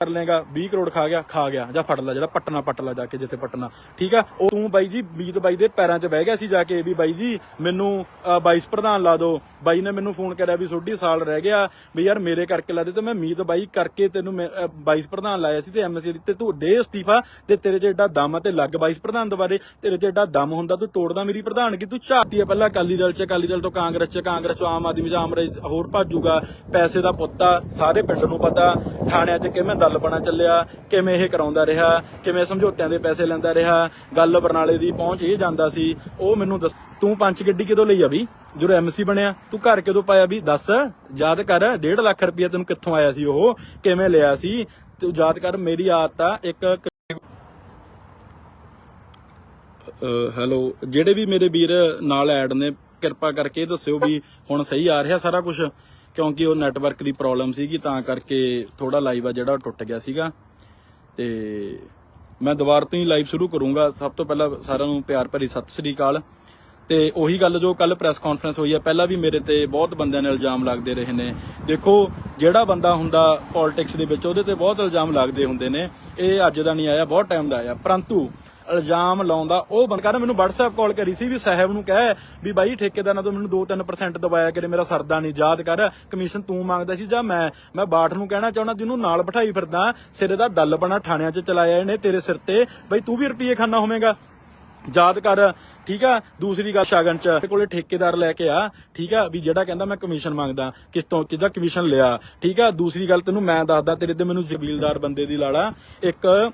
ਕਰ ਲੇਗਾ 20 ਕਰੋੜ ਖਾ ਗਿਆ ਖਾ ਗਿਆ, ਜਾਂ ਫੜ ਲੈ ਜਿਹੜਾ ਪਟਨਾ ਪਟਲਾ ਜਾ ਕੇ ਜਿੱਥੇ ਪਟਨਾ। ਠੀਕ ਆ? ਉਹ ਤੂੰ ਬਾਈ ਜੀ ਮੀਤ ਬਾਈ ਦੇ ਪੈਰਾਂ 'ਚ ਬਹਿ ਗਿਆ ਸੀ ਜਾ ਕੇ ਵੀ ਬਾਈ ਜੀ ਮੈਨੂੰ ਵਾਈਸ ਪ੍ਰਧਾਨ ਲਾ ਦਿਓ। ਬਾਈ ਨੇ ਮੈਨੂੰ ਫੋਨ ਕਰਿਆ ਵੀ ਸੋਢੀ ਸਾਲ ਰਹਿ ਗਿਆ ਵੀ ਯਾਰ ਮੇਰੇ ਕਰਕੇ ਲਾ ਦੇ ਤੇ ਮੈਂ ਮੀਤ ਬਾਈ ਕਰਕੇ ਤੈਨੂੰ ਵਾਈਸ ਪ੍ਰਧਾਨ ਲਾਇਆ ਸੀ ਤੇ ਐਮਸੀ ਤੇ ਤੂੰ ਦੇ ਅਸਤੀਫਾ ਤੇ ਤੇਰੇ 'ਚ ਏਡਾ ਦਮ ਤੇ ਲੱਗ ਵਾਈਸ ਪ੍ਰਧਾਨ ਦੁਬਾਰੇ। ਤੇਰੇ 'ਚ ਏਡਾ ਦਮ ਹੁੰਦਾ ਤੂੰ ਤੋੜਦਾ ਮੇਰੀ ਪ੍ਰਧਾਨਗੀ ਤੂੰ ਝਾਤੀ ਆ ਪਹਿਲਾਂ ਅਕਾਲੀ ਦਲ 'ਚ, ਅਕਾਲੀ ਦਲ ਤੋਂ ਕਾਂਗਰਸ 'ਚ, ਕਾਂਗਰਸ 'ਚੋਂ ਆਮ ਆਦਮੀ 'ਚ ਆਮ ਹੋਰ ਭੱਜੂਗਾ ਪੈਸੇ ਦਾ ਪੁੱਤਾ ਸਾਰੇ ਪਿੰਡ ਨੂੰ ਪਤਾ, ਥਾਣਿਆਂ 'ਚ ਕਿਵੇਂ ਦਲ ਬਣਾ ਚੱਲਿਆ, ਕਿਵੇਂ ਇਹ ਕਰਾਉਂਦਾ ਰਿਹਾ, ਕਿਵੇਂ ਸਮਝੌਤਿਆਂ ਦੇ ਪੈਸੇ ਲੈਂਦਾ ਰਿਹਾ, ਗੱਲ ਬਰਨਾਲੇ ਦੀ ਪਹੁੰਚ ਇਹ ਜਾਂਦਾ ਸੀ। ਉਹ ਮੈਨੂੰ ਦੱਸ, ਤੂੰ ਪੰਜ ਗੱਡੀ ਕਿਦੋਂ ਲਈ ਆ ਵੀ ਜਦੋਂ ਐਮਸੀ ਬਣਿਆ, ਤੂੰ ਘਰ ਕਿਦੋਂ ਪਾਇਆ ਵੀ ਦੱਸ, ਯਾਦ ਕਰ 1.5 ਲੱਖ ਰੁਪਇਆ ਤੈਨੂੰ ਕਿੱਥੋਂ ਆਇਆ ਸੀ ਉਹ? ਕਿਵੇਂ ਲਿਆ ਸੀ? ਤੂੰ ਯਾਦ ਕਰ, ਮੇਰੀ ਆਦਤ ਆ, ਇੱਕ ਹੈਲੋ, ਜਿਹੜੇ ਵੀ ਮੇਰੇ ਵੀਰ ਨਾਲ ਐਡ ਨੇ, ਕਿਰਪਾ ਕਰਕੇ ਦੱਸਿਓ ਵੀ ਹੁਣ ਸਹੀ ਆ ਰਿਹਾ ਸਾਰਾ ਕੁਝ ਕਿਉਂਕਿ ਉਹ ਨੈਟਵਰਕ ਦੀ ਪ੍ਰੋਬਲਮ ਸੀਗੀ, ਤਾਂ ਕਰਕੇ ਥੋੜਾ ਲਾਈਵ ਆ ਜਿਹੜਾ ਉਹ ਟੁੱਟ ਗਿਆ ਸੀਗਾ। ਤੇ ਮੈਂ ਦੁਬਾਰਾ ਤੋਂ ਹੀ ਲਾਈਵ ਸ਼ੁਰੂ ਕਰੂੰਗਾ। ਸਭ ਤੋਂ ਪਹਿਲਾਂ ਸਾਰਿਆਂ ਨੂੰ ਪਿਆਰ ਭਰੀ ਸਤਿ ਸ੍ਰੀ ਅਕਾਲ। ਤੇ ਉਹੀ ਗੱਲ ਜੋ ਕੱਲ ਪ੍ਰੈਸ ਕਾਨਫਰੰਸ ਹੋਈ ਹੈ ਪਹਿਲਾਂ ਵੀ ਮੇਰੇ ਤੇ ਬਹੁਤ ਬੰਦਿਆਂ ਨੇ ਇਲਜ਼ਾਮ ਲੱਗਦੇ ਰਹੇ ਨੇ। ਦੇਖੋ, ਜਿਹੜਾ ਬੰਦਾ ਹੁੰਦਾ ਪੋਲਿਟਿਕਸ ਦੇ ਵਿੱਚ, ਉਹਦੇ ਤੇ ਬਹੁਤ ਇਲਜ਼ਾਮ ਲੱਗਦੇ ਹੁੰਦੇ ਨੇ। ਇਹ ਅੱਜ ਦਾ ਨਹੀਂ ਆਇਆ, ਬਹੁਤ ਟਾਈਮ ਦਾ ਆਇਆ। ਪਰੰਤੂ ਇਲਜ਼ਾਮ ਲਾਉਂਦਾ, ਉਹ ਬੰਦਾ ਕਹਿੰਦਾ ਮੈਨੂੰ WhatsApp ਕਾਲ ਕਰੀ ਸੀ ਵੀ ਸਾਹਿਬ ਨੂੰ ਕਹਿ ਵੀ ਬਾਈ ਠੇਕੇਦਾਰਾਂ ਤੋਂ ਮੈਨੂੰ 2-3% ਦਬਾਇਆ ਕਰੇ ਮੇਰਾ ਸਰਦਾ ਨਹੀਂ, ਯਾਦ ਕਰ ਕਮਿਸ਼ਨ ਤੂੰ ਮੰਗਦਾ ਸੀ ਜਾਂ ਮੈਂ। ਮੈਂ ਬਾਠ ਨੂੰ ਕਹਿਣਾ ਚਾਹੁੰਦਾ, ਜਿਹਨੂੰ ਨਾਲ ਬਿਠਾਈ ਫਿਰਦਾ, ਸਿਰੇ ਦਾ ਦਲ ਬਣਾ ਥਾਣਿਆਂ 'ਚ ਚਲਾਇਆ ਇਹਨੇ ਤੇਰੇ ਸਿਰ ਤੇ। ਬਈ ਤੂੰ ਵੀ ਰੁਪਏ ਖਾਨਾ ਹੋਵੇਂਗਾ। ਯਾਦ ਕਰ, ਠੀਕ ਆ? ਦੂਸਰੀ ਗੱਲ ਸ਼ਗਨ ਚ, ਤੇਰੇ ਕੋਲੇ ਠੇਕੇਦਾਰ ਲੈ ਕੇ ਆ, ਠੀਕ ਆ? ਵੀ ਜਿਹੜਾ ਕਹਿੰਦਾ ਮੈਂ ਕਮਿਸ਼ਨ ਮੰਗਦਾ ਕਿਸ ਤੋਂ ਕਿਹਦਾ ਕਮਿਸ਼ਨ ਲਿਆ, ਠੀਕ ਆ? ਦੂਸਰੀ ਗੱਲ ਤੈਨੂੰ ਮੈਂ ਦੱਸਦਾ, ਤੇਰੇ ਤੇ ਮੈਨੂੰ ਜ਼ਬੀਲਦਾਰ ਬੰਦੇ ਦੀ ਲਾਲਾ ਇੱਕ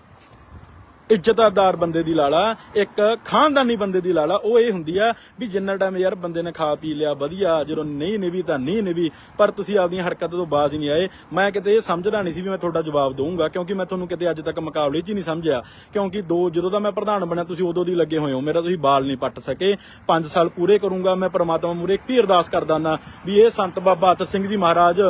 ਇੱਜ਼ਤਦਾਰ ਬੰਦੇ ਦੀ ਲਾਲਾ, ਇੱਕ ਖਾਨਦਾਨੀ ਬੰਦੇ ਦੀ ਲਾਲਾ, ਉਹ ਇਹ ਹੁੰਦੀ ਆ ਵੀ ਜਿੰਨਾ ਟਾਈਮ ਯਾਰ ਬੰਦੇ ਨੇ ਖਾ ਪੀ ਲਿਆ, ਵਧੀਆ, ਜਦੋਂ ਨਹੀਂ ਨਿਵੀ ਤਾਂ ਨਹੀਂ ਨਿਵੀ ਪਰ ਤੁਸੀਂ ਆਪਦੀਆਂ ਹਰਕਤਾਂ ਤੋਂ ਬਾਜ਼ ਨਹੀਂ ਆਏ। ਮੈਂ ਕਿਤੇ ਇਹ ਸਮਝਦਾ ਨਹੀਂ ਸੀ ਵੀ ਮੈਂ ਤੁਹਾਡਾ ਜਵਾਬ ਦਊਂਗਾ, ਕਿਉਂਕਿ ਮੈਂ ਤੁਹਾਨੂੰ ਕਿਤੇ ਅੱਜ ਤੱਕ ਮੁਕਾਬਲੇ 'ਚ ਹੀ ਨਹੀਂ ਸਮਝਿਆ। ਕਿਉਂਕਿ ਦੋ, ਜਦੋਂ ਦਾ ਮੈਂ ਪ੍ਰਧਾਨ ਬਣਿਆ, ਤੁਸੀਂ ਉਦੋਂ ਦੀ ਲੱਗੇ ਹੋਏ ਹੋ। ਮੇਰਾ ਤੁਸੀਂ ਬਾਲ ਨਹੀਂ ਪੱਟ ਸਕੇ। 5 ਸਾਲ ਪੂਰੇ ਕਰੂੰਗਾ, ਮੈਂ ਪ੍ਰਮਾਤਮਾ ਮੂਰੇ ਇੱਕ ਹੀ ਅਰਦਾਸ ਕਰਦਾ ਨਾ ਵੀ ਇਹ ਸੰਤ ਬਾਬਾ ਅਤਰ ਸਿੰਘ ਜੀ ਮਹਾਰਾਜ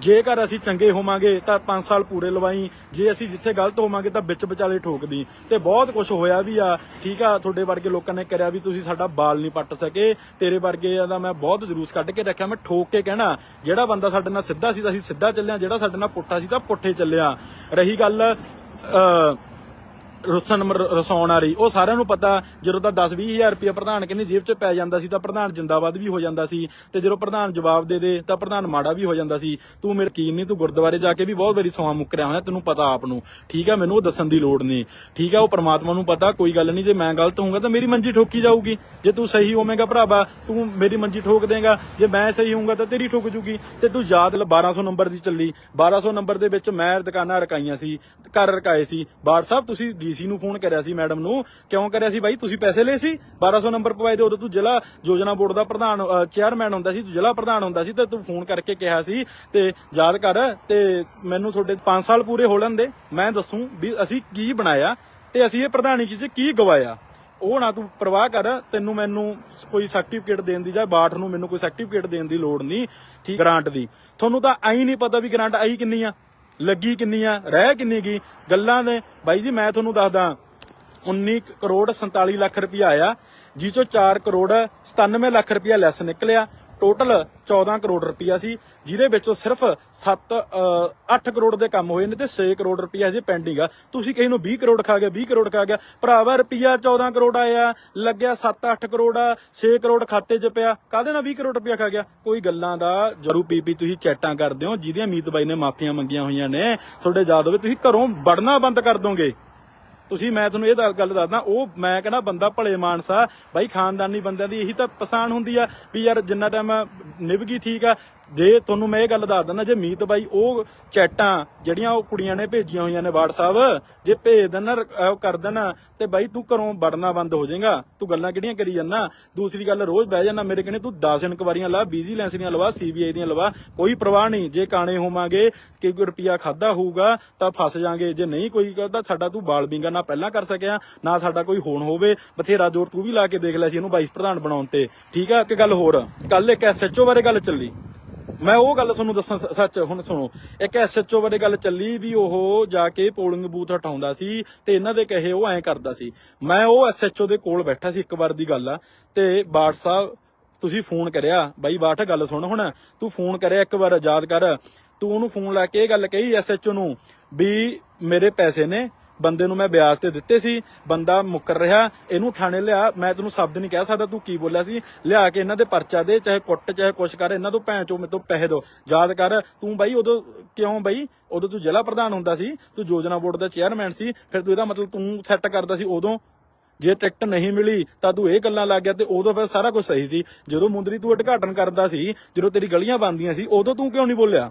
ਜੇਕਰ ਅਸੀਂ ਚੰਗੇ ਹੋਵਾਂਗੇ ਤਾਂ 5 ਸਾਲ ਪੂਰੇ ਲਵਾਈ। ਜੇ ਅਸੀਂ ਜਿੱਥੇ ਗਲਤ ਹੋਵਾਂਗੇ ਤਾਂ ਵਿੱਚ ਵਿਚਾਲੇ ਠੋਕਦੀ ਤੇ ਬਹੁਤ ਕੁਝ ਹੋਇਆ ਵੀ ਆ। ਠੀਕ ਆ, ਤੁਹਾਡੇ ਵਰਗੇ ਲੋਕਾਂ ਨੇ ਕਰਿਆ ਵੀ ਤੁਸੀਂ ਸਾਡਾ ਬਾਲ ਨਹੀਂ ਪੱਟ ਸਕੇ। ਤੇਰੇ ਵਰਗੇ ਦਾ ਮੈਂ ਬਹੁਤ ਜਲੂਸ ਕੱਢ ਕੇ ਰੱਖਿਆ, ਮੈਂ ਠੋਕ ਕੇ ਕਹਿਣਾ, ਜਿਹੜਾ ਬੰਦਾ ਸਾਡੇ ਨਾਲ ਸਿੱਧਾ ਸੀ ਤਾਂ ਅਸੀਂ ਸਿੱਧਾ ਚੱਲਿਆ, ਜਿਹੜਾ ਸਾਡੇ ਨਾਲ ਪੁੱਠਾ ਸੀ ਤਾਂ ਪੁੱਠੇ ਚੱਲਿਆ। ਰਹੀ ਗੱਲ ਅ ਰੁਸਨ ਮਰ- ਰਸਾਉਣ ਵਾਲੀ, ਉਹ ਸਾਰਿਆਂ ਨੂੰ ਪਤਾ, ਜਦੋਂ ਤਾਂ 10 20000 ਰੁਪਏ ਪ੍ਰਧਾਨ ਕਹਿੰਦੇ ਜੇਬ 'ਚ ਪੈ ਜਾਂਦਾ ਸੀ, ਤਾਂ ਪ੍ਰਧਾਨ ਜਿੰਦਾਬਾਦ ਵੀ ਹੋ ਜਾਂਦਾ ਸੀ, ਤੇ ਜਦੋਂ ਪ੍ਰਧਾਨ ਜਵਾਬ ਦੇ ਦੇ, ਤਾਂ ਪ੍ਰਧਾਨ ਮਾੜਾ ਵੀ ਹੋ ਜਾਂਦਾ ਸੀ। ਤੂੰ ਮੇਰੇ ਯਕੀਨ ਨਹੀਂ, ਤੂੰ ਗੁਰਦੁਆਰੇ ਜਾ ਕੇ ਵੀ ਬਹੁਤ ਵਾਰੀ ਸੌਂ ਮੁੱਕਰਿਆ ਹੋਇਆ ਤੈਨੂੰ ਪਤਾ ਆਪ ਨੂੰ। ਠੀਕ ਆ, ਮੈਨੂੰ ਉਹ ਦੱਸਣ ਦੀ ਲੋੜ ਨਹੀਂ। ਠੀਕ ਆ, ਉਹ ਪ੍ਰਮਾਤਮਾ ਨੂੰ ਪਤਾ, ਕੋਈ ਗੱਲ ਨਹੀਂ, ਜੇ ਮੈਂ ਗਲਤ ਹੋਊਗਾ ਤਾਂ ਮੇਰੀ ਮੰਜੀ ਠੋਕੀ ਜਾਊਗੀ। ਜੇ ਤੂੰ ਸਹੀ ਹੋਵੇਂਗਾ ਭਰਾਵਾ, ਤੂੰ ਮੇਰੀ ਮੰਜੀ ਠੋਕ ਦੇਗਾ। ਜੇ ਮੈਂ ਸਹੀ ਹੋਊਂਗਾ ਤਾਂ ਤੇਰੀ ਠੋਕ ਜੂਗੀ। ਤੇ ਤੂੰ ਯਾਦ ਲ 1200 ਨੰਬਰ ਦੀ ਚੱਲੀ। 1200 ਨੰਬਰ ਦੇ ਵਿੱਚ ਮੈਂ ਦੁਕਾਨਾਂ ਰਕਾਈਆਂ ਸੀ, ਘਰ ਰਕਾਏ ਸੀ। ਬਾਰ ਸਾਹਿਬ, ਤੁਸੀਂ ਡੀਸੀ ਨੂੰ ਫੋਨ ਕਰਿਆ ਸੀ ਮੈਡਮ ਨੂੰ, ਕਿਉਂ ਕਰਿਆ ਸੀ ਬਾਈ? ਤੁਸੀਂ ਪੈਸੇ ਲਏ ਸੀ? 1200 ਨੰਬਰ ਪਵਾਏ ਦੇ ਉਦੋਂ ਤੂੰ ਜ਼ਿਲ੍ਹਾ ਯੋਜਨਾ ਬੋਰਡ ਦਾ ਪ੍ਰਧਾਨ ਚੇਅਰਮੈਨ ਹੁੰਦਾ ਸੀ, ਤੂੰ ਜ਼ਿਲ੍ਹਾ ਪ੍ਰਧਾਨ ਹੁੰਦਾ ਸੀ ਤੇ ਤੂੰ ਫੋਨ ਕਰਕੇ ਕਿਹਾ ਸੀ ਤੇ ਯਾਦ ਕਰ ਤੇ ਮੈਨੂੰ ਤੁਹਾਡੇ 5 ਸਾਲ ਪੂਰੇ ਹੋ ਲੈਣ ਮੈਂ ਦੱਸੂ ਵੀ ਅਸੀਂ ਕੀ ਬਣਾਇਆ ਤੇ ਅਸੀਂ ਇਹ ਪ੍ਰਧਾਨੀ ਚ ਕੀ ਗਵਾਇਆ। ਉਹ ਨਾ ਤੂੰ ਪ੍ਰਵਾਹ ਕਰ, ਤੈਨੂੰ ਮੈਨੂੰ ਕੋਈ ਸਰਟੀਫਿਕੇਟ ਦੇਣ ਦੀ ਜਾਂ ਬਾਠ ਨੂੰ ਮੈਨੂੰ ਕੋਈ ਸਰਟੀਫਿਕੇਟ ਦੇਣ ਦੀ ਲੋੜ ਨਹੀਂ, ਠੀਕ ਗ੍ਰਾਂਟ ਦੀ। ਤੁਹਾਨੂੰ ਤਾਂ ਆਈ ਨਹੀਂ ਪਤਾ ਵੀ ਗ੍ਰਾਂਟ ਆਈ ਕਿੰਨੀ ਆ। ਲੱਗੀ ਕਿੰਨੀ ਆ ਰਹਿ ਕਿੰਨੀ ਗਈ? ਗੱਲਾਂ ਨੇ ਬਾਈ ਜੀ, ਮੈਂ ਤੁਹਾਨੂੰ ਦੱਸਦਾ 19 ਕਰੋੜ 47 ਲੱਖ ਰੁਪਇਆ ਆਇਆ ਜੀ ਚੋਂ 4 ਕਰੋੜ 97 ਲੱਖ ਰੁਪਇਆ ਲੈਸ ਨਿਕਲਿਆ। ਟੋਟਲ 14 ਕਰੋੜ ਰੁਪਇਆ ਸੀ, ਜਿਹਦੇ ਵਿੱਚੋਂ ਸਿਰਫ 7 8 ਕਰੋੜ ਦੇ ਕੰਮ ਹੋਏ ਨੇ ਤੇ 6 ਕਰੋੜ ਰੁਪਇਆ ਹਜੇ ਪੈਂਡਿੰਗ ਆ। ਤੁਸੀਂ ਕਿਸੇ ਨੂੰ 20 ਕਰੋੜ ਖਾ ਗਿਆ 20 ਕਰੋੜ ਖਾ ਗਿਆ, ਭਰਾਵਾ ਰੁਪਇਆ 14 ਕਰੋੜ ਆਇਆ, ਲੱਗਿਆ 7-8 ਕਰੋੜ ਆ 6 ਕਰੋੜ ਖਾਤੇ 'ਚ ਪਿਆ, ਕਾਹਦੇ ਨਾਲ 20 ਕਰੋੜ ਰੁਪਇਆ ਖਾ ਗਿਆ? ਕੋਈ ਗੱਲਾਂ ਦਾ ਜਰੂ ਪੀਪੀ ਤੁਸੀਂ ਚੈਟਾਂ ਕਰਦੇ ਹੋ, ਜਿਹਦੀਆਂ ਮੀਤ ਬਾਈ ਨੇ ਮਾਫੀਆਂ ਮੰਗੀਆਂ ਹੋਈਆਂ ਨੇ, ਤੁਹਾਡੇ ਯਾਦ ਹੋਵੇ, ਤੁਸੀਂ ਘਰੋਂ ਵੜਨਾ ਬੰਦ ਕਰ ਦੋਗੇ। ਤੁਸੀਂ, ਮੈਂ ਤੁਹਾਨੂੰ ਇਹ ਤਾਂ ਗੱਲ ਦੱਸਦਾ, ਉਹ ਮੈਂ ਕਹਿੰਦਾ ਬੰਦਾ ਭਲੇ ਮਾਨਸਾ ਬਾਈ, ਖਾਨਦਾਨੀ ਬੰਦਿਆਂ ਦੀ ਇਹੀ ਤਾਂ ਪਛਾਣ ਹੁੰਦੀ ਆ ਵੀ ਯਾਰ ਜਿੰਨਾ ਟਾਈਮ ਨਿਭਗੀ ਠੀਕ ਆ ਜੇ ਤੁਹਾਨੂੰ ਮੈਂ ਇਹ ਗੱਲ ਦੱਸ ਦਿੰਦਾ, ਜੇ ਮੀਤ ਬਾਈ ਉਹ ਚੈਟਾਂ ਜਿਹੜੀਆਂ ਉਹ ਕੁੜੀਆਂ ਨੇ ਭੇਜੀਆਂ ਹੋਈਆਂ ਨੇ WhatsApp, ਜੇ ਭੇਜ ਦੇਣ, ਉਹ ਕਰ ਦੇਣ, ਤੇ ਬਾਈ ਤੂੰ ਘਰੋਂ ਵੜਨਾ ਬੰਦ ਹੋ ਜਾਏਗਾ। ਤੂੰ ਗੱਲਾਂ ਕਿਹੜੀਆਂ ਕਰੀ ਜਾਂਦਾ? ਦੂਸਰੀ ਗੱਲ, ਰੋਜ਼ ਬਹਿ ਜਾਣਾ ਮੇਰੇ ਕਹਿੰਦੇ ਤੂੰ 10 ਇਨਕੁਆਰੀਆਂ ਲਾ ਵਿਜੀਲੈਂਸ ਦੀਆਂ ਲਵਾ ਸੀਬੀਆਈ ਦੀਆਂ ਲਵਾ, ਕੋਈ ਪ੍ਰਵਾਹ ਨਹੀਂ, ਜੇ ਕਾਣੇ ਹੋਵਾਂਗੇ ਕਿ ਕੋਈ ਰੁਪਿਆ ਖਾਦਾ ਹੋਊਗਾ, ਤਾਂ ਫਸ ਜਾਾਂਗੇ। ਜੇ ਨਹੀਂ ਕੋਈ ਕਰਦਾ, ਸਾਡਾ ਤੂੰ ਬਾਲ ਬਿੰਗਾ ਨਾ ਪਹਿਲਾਂ ਕਰ ਸਕਿਆ, ਨਾ ਸਾਡਾ ਕੋਈ ਹੋਣ ਹੋਵੇ। ਬਥੇਰਾ ਜ਼ੋਰ ਤੂੰ ਵੀ ਲਾ ਕੇ ਦੇਖ ਲੈ ਸੀ ਇਹਨੂੰ ਵਾਈਸ ਪ੍ਰਧਾਨ ਬਣਾਉਣ ਤੇ। ਠੀਕ ਆ, ਇੱਕ ਗੱਲ ਹੋਰ, ਕੱਲ ਇੱਕ ਐਸਐਚਓ ਬਾਰੇ ਗੱਲ ਚੱਲੀ। ਮੈਂ ਉਹ ਗੱਲ ਤੁਹਾਨੂੰ ਦੱਸਾਂ ਸ- ਸੱਚ, ਹੁਣ ਸੁਣੋ। ਇੱਕ ਐਸਐਚਓ ਬਾਰੇ ਗੱਲ ਚੱਲੀ ਵੀ ਉਹ ਜਾ ਕੇ ਪੋਲਿੰਗ ਬੂਥ ਹਟਾਉਂਦਾ ਸੀ ਤੇ ਇਹਨਾਂ ਦੇ ਕਹੇ ਉਹ ਐਂ ਕਰਦਾ ਸੀ। ਮੈਂ ਉਹ ਐਸਐਚਓ ਦੇ ਕੋਲ ਬੈਠਾ ਸੀ ਇੱਕ ਵਾਰ ਦੀ ਗੱਲ ਆ, ਤੇ ਬਾਠ ਸਾਹਿਬ, ਤੁਸੀਂ ਫੋਨ ਕਰਿਆ। ਬਾਈ, ਬਾਠ, ਗੱਲ ਸੁਣ ਹੁਣ। ਤੂੰ ਫੋਨ ਕਰਿਆ ਇੱਕ ਵਾਰ, ਯਾਦ ਕਰ। ਤੂੰ ਉਹਨੂੰ ਫੋਨ ਲਾ ਕੇ ਇਹ ਗੱਲ ਕਹੀ ਐਸਐਚਓ ਨੂੰ ਵੀ ਮੇਰੇ ਪੈਸੇ ਨੇ ਬੰਦੇ ਨੂੰ ਮੈਂ ਵਿਆਜ ਤੇ ਦਿੱਤੇ ਸੀ, ਬੰਦਾ ਮੁੱਕਰ ਰਿਹਾ, ਇਹਨੂੰ ਥਾਣੇ ਲਿਆ, ਮੈਂ ਤੈਨੂੰ ਸ਼ਬਦ ਨਹੀਂ ਕਹਿ ਸਕਦਾ, ਤੂੰ ਕੀ ਬੋਲਿਆ ਸੀ? ਲਿਆ ਕੇ ਇਹਨਾਂ ਦੇ ਪਰਚਾ ਦੇ, ਚਾਹੇ ਕੁੱਟ, ਚਾਹੇ ਕੁਛ ਕਰ, ਇਹਨਾਂ ਤੋਂ ਭੈਣ ਚੋ ਮੇਰੇ ਤੋਂ ਪੈਸੇ ਦੋ। ਯਾਦ ਕਰ, ਤੂੰ ਬਾਈ ਉਦੋਂ ਕਿਉਂ ਬਾਈ? ਉਦੋਂ ਤੂੰ ਜ਼ਿਲ੍ਹਾ ਪ੍ਰਧਾਨ ਹੁੰਦਾ ਸੀ, ਤੂੰ ਯੋਜਨਾ ਬੋਰਡ ਦਾ ਚੇਅਰਮੈਨ ਸੀ, ਫਿਰ ਤੂੰ ਇਹਦਾ ਮਤਲਬ ਤੂੰ ਸੈੱਟ ਕਰਦਾ ਸੀ ਉਦੋਂ। ਜੇ ਟਿਕਟ ਨਹੀਂ ਮਿਲੀ, ਤਾਂ ਤੂੰ ਇਹ ਗੱਲਾਂ ਲੱਗ ਗਿਆ ਤੇ ਉਦੋਂ ਫਿਰ ਸਾਰਾ ਕੁਝ ਸਹੀ ਸੀ। ਜਦੋਂ ਮੁੰਦਰੀ ਤੂੰ ਉਦਘਾਟਨ ਕਰਦਾ ਸੀ, ਜਦੋਂ ਤੇਰੀ ਗਲੀਆਂ ਬੰਦੀਆਂ ਸੀ, ਉਦੋਂ ਤੂੰ ਕਿਉਂ ਨਹੀਂ ਬੋਲਿਆ?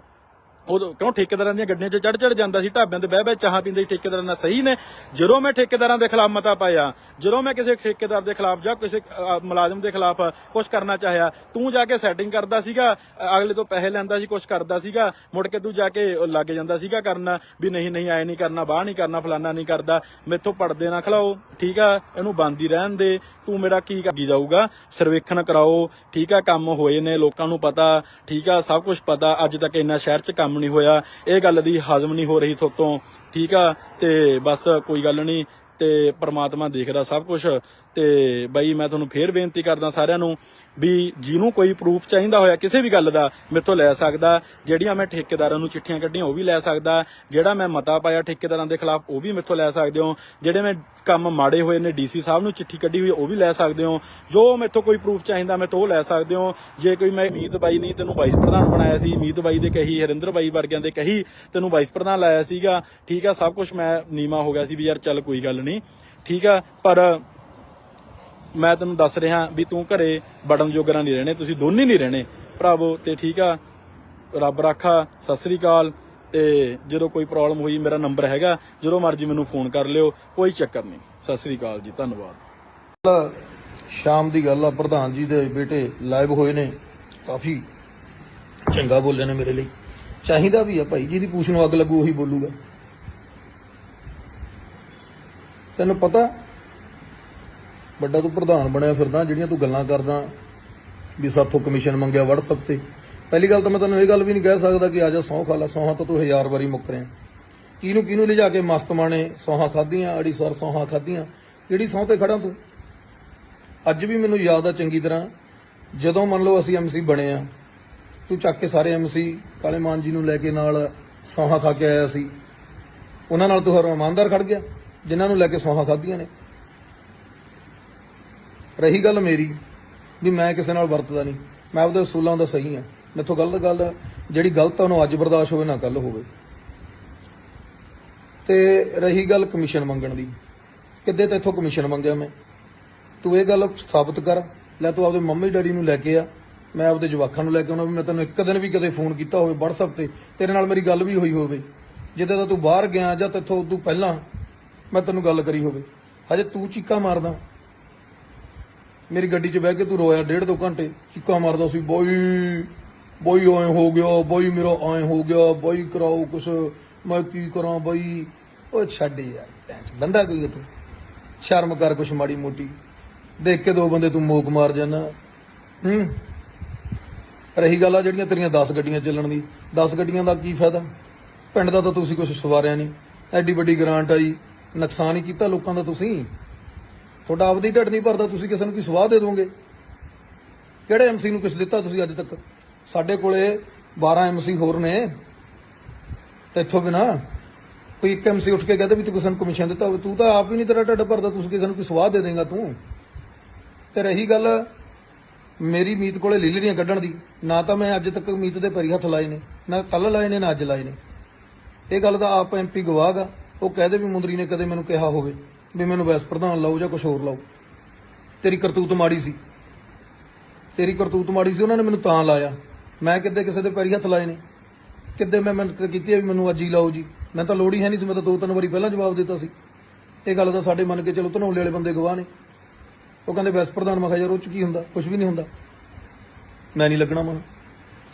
ਉਹ ਕਿਉਂ ਠੇਕੇਦਾਰਾਂ ਦੀਆਂ ਗੱਡੀਆਂ 'ਚ ਚੜ ਚੜ ਜਾਂਦਾ ਸੀ, ਢਾਬਿਆਂ ਤੇ ਬਹਿ ਬਹਿ ਚਾਹ ਪੀਂਦੇ ਸੀ, ਠੇਕੇਦਾਰਾਂ ਨਾਲ ਸਹੀ ਨੇ। ਜਦੋਂ ਮੈਂ ਠੇਕੇਦਾਰਾਂ ਦੇ ਖਿਲਾਫ ਮਤਾ ਪਾਇਆ, ਜਦੋਂ ਮੈਂ ਕਿਸੇ ਠੇਕੇਦਾਰ ਦੇ ਖਿਲਾਫ ਜਾਂ ਕਿਸੇ ਮੁਲਾਜ਼ਮ ਦੇ ਖਿਲਾਫ ਕੁਝ ਕਰਨਾ ਚਾਹਿਆ, ਤੂੰ ਜਾ ਕੇ ਸੈਟਿੰਗ ਕਰਦਾ ਸੀਗਾ ਅਗਲੇ ਤੋਂ ਪੈਸੇ ਲੈਂਦਾ ਸੀ ਕੁਝ ਕਰਦਾ ਸੀਗਾ, ਮੁੜ ਕੇ ਤੂੰ ਜਾ ਕੇ ਲੱਗ ਜਾਂਦਾ ਸੀਗਾ ਕਰਨ, ਵੀ ਨਹੀਂ ਨਹੀਂ, ਐ ਨਹੀਂ ਕਰਨਾ, ਬਾਹ ਨਹੀਂ ਕਰਨਾ, ਫਲਾਨਾ ਨਹੀਂ ਕਰਦਾ, ਮੇਥੋਂ ਪੜਦੇ ਨਾ ਖਲਾਓ, ਠੀਕ ਆ, ਇਹਨੂੰ ਬੰਦ ਹੀ ਰਹਿਣ ਦੇ, ਤੂੰ ਮੇਰਾ ਕੀ ਕਰੀ ਜਾਊਗਾ, ਸਰਵੇਖਣ ਕਰਾਓ, ਠੀਕ ਆ, ਕੰਮ ਹੋਏ ਨੇ, ਲੋਕਾਂ ਨੂੰ ਪਤਾ, ਠੀਕ ਆ, ਸਭ ਕੁਝ ਪਤਾ, ਅੱਜ ਤੱਕ ਇੰਨਾ ਸ਼ਹਿਰ 'ਚ ਕੰਮ ਨਹੀਂ ਹੋਇਆ। ਇਹ ਗੱਲ ਦੀ ਹਜ਼ਮ ਨਹੀਂ ਹੋ ਰਹੀ ਥੋਤੋਂ ਠੀਕ ਆ? ਤੇ ਬਸ ਕੋਈ ਗੱਲ ਨਹੀਂ। ਤੇ ਪ੍ਰਮਾਤਮਾ ਦੇਖਦਾ ਸਭ ਕੁਝ ਤੇ ਬਾਈ ਮੈਂ ਤੁਹਾਨੂੰ ਫੇਰ ਬੇਨਤੀ ਕਰਦਾ ਸਾਰਿਆਂ ਨੂੰ ਵੀ ਜਿਹਨੂੰ ਕੋਈ ਪ੍ਰੂਫ ਚਾਹੀਦਾ ਹੋਇਆ, ਕਿਸੇ ਵੀ ਗੱਲ ਦਾ ਮੇਥੋਂ ਲੈ ਸਕਦਾ। ਜਿਹੜੀਆਂ ਮੈਂ ਠੇਕੇਦਾਰਾਂ ਨੂੰ ਚਿੱਠੀਆਂ ਕੱਢੀਆਂ, ਉਹ ਵੀ ਲੈ ਸਕਦਾ। ਜਿਹੜਾ ਮੈਂ ਮਤਾ ਪਾਇਆ ਠੇਕੇਦਾਰਾਂ ਦੇ ਖਿਲਾਫ, ਉਹ ਵੀ ਮੇਥੋਂ ਲੈ ਸਕਦੇ ਹੋ। ਜਿਹੜੇ ਮੈਂ ਕੰਮ ਮਾੜੇ ਹੋਏ ਨੇ ਡੀਸੀ ਸਾਹਿਬ ਨੂੰ ਚਿੱਠੀ ਕੱਢੀ ਹੋਈ, ਉਹ ਵੀ ਲੈ ਸਕਦੇ ਹੋ। ਜੋ ਮੇਥੋਂ ਕੋਈ ਪ੍ਰੂਫ ਚਾਹੀਦਾ, ਮੈਂ ਉਹ ਲੈ ਸਕਦੇ ਹੋ। ਜੇ ਕੋਈ ਮੈਂ ਮੀਤ ਬਾਈ ਨਹੀਂ, ਤੈਨੂੰ ਵਾਈਸ ਪ੍ਰਧਾਨ ਬਣਾਇਆ ਸੀ, ਮੀਤ ਬਾਈ ਦੇ ਕਹੀ, ਹਰਿੰਦਰ ਬਾਈ ਵਰਗਿਆਂ ਦੇ ਕਹੀ, ਤੈਨੂੰ ਵਾਈਸ ਪ੍ਰਧਾਨ ਲਾਇਆ ਸੀਗਾ। ਠੀਕ ਆ, ਸਭ ਕੁਝ ਮੈਂ ਨੀਮਾ ਹੋ ਗਿਆ ਸੀ ਵੀ ਯਾਰ ਚੱਲ ਕੋਈ ਗੱਲ ਨਹੀਂ। ਠੀਕ ਆ, ਪਰ ਮੈਂ ਤੈਨੂੰ ਦੱਸ ਰਿਹਾ ਵੀ ਤੂੰ ਘਰੇ ਬੜਨ ਜੋਗਰਾ ਨਹੀਂ ਰਹਿਣੇ, ਤੁਸੀਂ ਦੋਨੇ ਨਹੀਂ ਰਹਿਣੇ। ਭਰਾਵੋ, ਤੇ ਠੀਕ ਆ। ਰੱਬ ਰਾਖਾ, ਸਤਿ ਸ੍ਰੀ ਅਕਾਲ। ਤੇ ਜਦੋਂ ਕੋਈ ਪ੍ਰੋਬਲਮ ਹੋਈ, ਮੇਰਾ ਨੰਬਰ ਹੈਗਾ, ਜਦੋਂ ਮਰਜ਼ੀ ਮੈਨੂੰ ਫੋਨ ਕਰ ਲਿਓ, ਕੋਈ ਚੱਕਰ ਨਹੀਂ। ਸਤਿ ਸ੍ਰੀ ਅਕਾਲ ਜੀ, ਧੰਨਵਾਦ। ਸ਼ਾਮ ਦੀ ਗੱਲ ਆ, ਪ੍ਰਧਾਨ ਜੀ ਦੇ ਬੇਟੇ ਲਾਈਵ ਹੋਏ ਨੇ। ਕਾਫੀ ਚੰਗਾ ਬੋਲੇ ਨੇ ਮੇਰੇ ਲਈ। ਚਾਹੀਦਾ ਵੀ ਆ ਭਾਈ, ਜਿਹਦੀ ਪੂਛ ਨੂੰ ਅੱਗ ਲੱਗੂ, ਉਹੀ ਬੋਲੂਗਾ। ਤੈਨੂੰ ਪਤਾ ਵੱਡਾ ਤੂੰ ਪ੍ਰਧਾਨ ਬਣਿਆ ਫਿਰਦਾ, ਜਿਹੜੀਆਂ ਤੂੰ ਗੱਲਾਂ ਕਰਦਾ, ਵੀ ਸਾਥੋਂ ਕਮਿਸ਼ਨ ਮੰਗਿਆ WhatsApp ਤੇ। ਪਹਿਲੀ ਗੱਲ ਤਾਂ ਮੈਂ ਤੁਹਾਨੂੰ ਇਹ ਗੱਲ ਵੀ ਨਹੀਂ ਕਹਿ ਸਕਦਾ ਕਿ ਆ ਜਾ ਸਹੁੰ ਖਾ ਲਾ, ਸੌਹਾਂ ਤਾਂ ਤੂੰ ਹਜ਼ਾਰ ਵਾਰੀ ਮੁੱਕ ਰਿਹਾ। ਕਿਹਨੂੰ ਕਿਹਨੂੰ ਲਿਜਾ ਕੇ ਮਸਤ ਮਾਣੇ, ਸੌਹਾਂ ਖਾਧੀਆਂ, ਅੜੀ ਸਰ ਸੌਹਾਂ ਖਾਧੀਆਂ, ਕਿਹੜੀ ਸਹੁੰ ਤੇ ਖੜਾ ਤੂੰ? ਅੱਜ ਵੀ ਮੈਨੂੰ ਯਾਦ ਆ ਚੰਗੀ ਤਰ੍ਹਾਂ, ਜਦੋਂ ਮੰਨ ਲਓ ਅਸੀਂ ਐਮਸੀ ਬਣੇ ਆ, ਤੂੰ ਚੱਕ ਕੇ ਸਾਰੇ ਐਮਸੀ ਕਾਲੇ ਮਾਨ ਜੀ ਨੂੰ ਲੈ ਕੇ ਨਾਲ ਸੌਹਾਂ ਖਾ ਕੇ ਆਇਆ ਸੀ। ਉਹਨਾਂ ਨਾਲ ਤੂੰ ਹਰ ਇਮਾਨਦਾਰ ਖੜ ਗਿਆ, ਜਿਨ੍ਹਾਂ ਨੂੰ ਲੈ ਕੇ ਸੌਹਾਂ ਖਾਧੀਆਂ ਨੇ। ਰਹੀ ਗੱਲ ਮੇਰੀ, ਵੀ ਮੈਂ ਕਿਸੇ ਨਾਲ ਵਰਤਦਾ ਨਹੀਂ, ਮੈਂ ਆਪਦੇ ਅਸੂਲਾਂ ਦਾ ਸਹੀ ਆ ਮੈਥੋਂ ਗਲਤ ਗੱਲ, ਜਿਹੜੀ ਗਲਤ ਆ, ਉਹਨੂੰ ਅੱਜ ਬਰਦਾਸ਼ਤ ਹੋਵੇ, ਨਾ ਕੱਲ ਹੋਵੇ। ਤੇ ਰਹੀ ਗੱਲ ਕਮਿਸ਼ਨ ਮੰਗਣ ਦੀ, ਕਿੱਦੇ ਤੇਥੋਂ ਕਮਿਸ਼ਨ ਮੰਗਿਆ ਮੈਂ? ਤੂੰ ਇਹ ਗੱਲ ਸਾਬਤ ਕਰ, ਲੈ ਤੂੰ ਆਪਦੇ ਮੰਮੀ ਡੈਡੀ ਨੂੰ ਲੈ ਕੇ ਆ, ਮੈਂ ਆਪਦੇ ਜਵਾਕਾਂ ਨੂੰ ਲੈ ਕੇ ਆਉਣਾ, ਵੀ ਮੈਂ ਤੈਨੂੰ ਇੱਕ ਦਿਨ ਵੀ ਕਦੇ ਫੋਨ ਕੀਤਾ ਹੋਵੇ WhatsApp ਤੇ, ਤੇਰੇ ਨਾਲ ਮੇਰੀ ਗੱਲ ਵੀ ਹੋਈ ਹੋਵੇ। ਜਿੱਦਾਂ ਦਾ ਤੂੰ ਬਾਹਰ ਗਿਆ ਜਾਂ ਤੇਥੋਂ ਤੂੰ ਪਹਿਲਾਂ ਮੈਂ ਤੈਨੂੰ ਗੱਲ ਕਰੀ ਹੋਵੇ। ਹਜੇ ਤੂੰ ਚੀਕਾਂ ਮਾਰਦਾ। ਮੇਰੀ ਗੱਡੀ 'ਚ ਬਹਿ ਕੇ ਤੂੰ ਰੋਇਆ ਡੇਢ ਦੋ ਘੰਟੇ ਚੀਕਾਂ ਮਾਰਦਾ ਸੀ ਬੋਈ ਬੋਈ ਐ ਹੋ ਗਿਆ ਬੋਈ ਮੇਰਾ ਐ ਹੋ ਗਿਆ ਬੋਈ ਕਰਾਓ ਕੁਛ ਮੈਂ ਕੀ ਕਰਾਂ ਬਈ? ਉਹ ਛੱਡ ਯਾਰ ਭੈਣ ਚੋਦ, ਬੰਦਾ ਕੋਈ ਤੂੰ ਸ਼ਰਮ ਕਰ ਕੁਛ ਮਾੜੀ ਮੋਟੀ। ਦੇਖ ਕੇ ਦੋ ਬੰਦੇ ਤੂੰ ਮੋਕ ਮਾਰ ਜਾਣਾ ਹੂੰ? ਰਹੀ ਗੱਲ ਆ ਜਿਹੜੀਆਂ ਤੇਰੀਆਂ 10 ਗੱਡੀਆਂ ਚੱਲਣ ਦੀ। 10 ਗੱਡੀਆਂ ਦਾ ਕੀ ਫਾਇਦਾ? ਪਿੰਡ ਦਾ ਤਾਂ ਤੁਸੀਂ ਕੁਝ ਸਵਾਰਿਆ ਨਹੀਂ। ਐਡੀ ਵੱਡੀ ਗ੍ਰਾਂਟ ਆਈ। ਨੁਕਸਾਨ ਹੀ ਕੀਤਾ ਲੋਕਾਂ ਦਾ ਤੁਸੀਂ। ਤੁਹਾਡਾ ਆਪਦੀ ਢਿੱਡ ਨਹੀਂ ਭਰਦਾ, ਤੁਸੀਂ ਕਿਸੇ ਨੂੰ ਕੀ ਸਵਾਹ ਦੇ ਦੋਗੇ? ਕਿਹੜੇ ਐਮਸੀ ਨੂੰ ਕੁਝ ਦਿੱਤਾ ਤੁਸੀਂ ਅੱਜ ਤੱਕ? ਸਾਡੇ ਕੋਲੇ 12 ਐਮਸੀ ਹੋਰ ਨੇ। ਤੇ ਇੱਥੋਂ ਬਿਨਾ ਕੋਈ ਇੱਕ ਐਮਸੀ ਉੱਠ ਕੇ ਕਹਦੇ ਵੀ ਤੂੰ ਕਿਸੇ ਨੂੰ ਕਮਿਸ਼ਨ ਦਿੱਤਾ ਹੋਵੇ, ਤੂੰ ਤਾਂ ਆਪ ਹੀ ਨਹੀਂ ਤੇਰਾ ਢਿੱਡ ਭਰਦਾ ਤੁਸੀਂ ਕਿਸੇ ਨੂੰ ਕੋਈ ਸਵਾਹ ਦੇ ਦੇਗਾ ਤੂੰ? ਤੇ ਰਹੀ ਗੱਲ ਮੇਰੀ ਮੀਤ ਕੋਲੇ ਲੀਲੜੀਆਂ ਕੱਢਣ ਦੀ, ਨਾ ਤਾਂ ਮੈਂ ਅੱਜ ਤੱਕ ਮੀਤ ਦੇ ਪਰੀ ਹੱਥ ਲਾਏ ਨੇ, ਨਾ ਕੱਲ ਲਾਏ ਨੇ, ਨਾ ਅੱਜ ਲਾਏ ਨੇ। ਇਹ ਗੱਲ ਦਾ ਆਪ ਐਮਪੀ ਗਵਾਹਗਾ ਉਹ ਕਹਦੇ ਵੀ ਮੁੰਦਰੀ ਨੇ ਕਦੇ ਮੈਨੂੰ ਕਿਹਾ ਹੋਵੇ। ਵੀ ਮੈਨੂੰ ਵੈਸ ਪ੍ਰਧਾਨ ਲਾਓ ਜਾਂ ਕੁਝ ਹੋਰ ਲਾਓ। ਤੇਰੀ ਕਰਤੂਤ ਮਾੜੀ ਸੀ। ਤੇਰੀ ਕਰਤੂਤ ਮਾੜੀ ਸੀ, ਉਹਨਾਂ ਨੇ ਮੈਨੂੰ ਤਾਂ ਲਾਇਆ। ਮੈਂ ਕਿੱਦੇ ਕਿਸੇ ਦੇ ਪੈਰੀ ਹੱਥ ਲਾਏ ਨੇ? ਕਿੱਦੇ ਮੈਂ ਮਿਹਨਤ ਕੀਤੀ ਹੈ ਵੀ ਮੈਨੂੰ ਅੱਜ ਹੀ ਲਾਓ ਜੀ? ਮੈਂ ਤਾਂ ਲੋੜ ਹੀ ਹੈ ਨਹੀਂ ਸੀ, ਮੈਂ ਤਾਂ ਦੋ ਤਿੰਨ ਵਾਰੀ ਪਹਿਲਾਂ ਜਵਾਬ ਦਿੱਤਾ ਸੀ। ਇਹ ਗੱਲ ਤਾਂ ਸਾਡੇ ਮੰਨ ਕੇ ਚਲੋ ਧਨੌਲੇ ਵਾਲੇ ਬੰਦੇ ਗਵਾਹ ਨੇ। ਉਹ ਕਹਿੰਦੇ ਵੈਸ ਪ੍ਰਧਾਨ, ਮੈਂ ਕਿਹਾ ਯਾਰ ਉਹ ਚ ਕੀ ਹੁੰਦਾ? ਕੁਝ ਵੀ ਨਹੀਂ ਹੁੰਦਾ। ਮੈਂ ਨਹੀਂ ਲੱਗਣਾ ਮਨ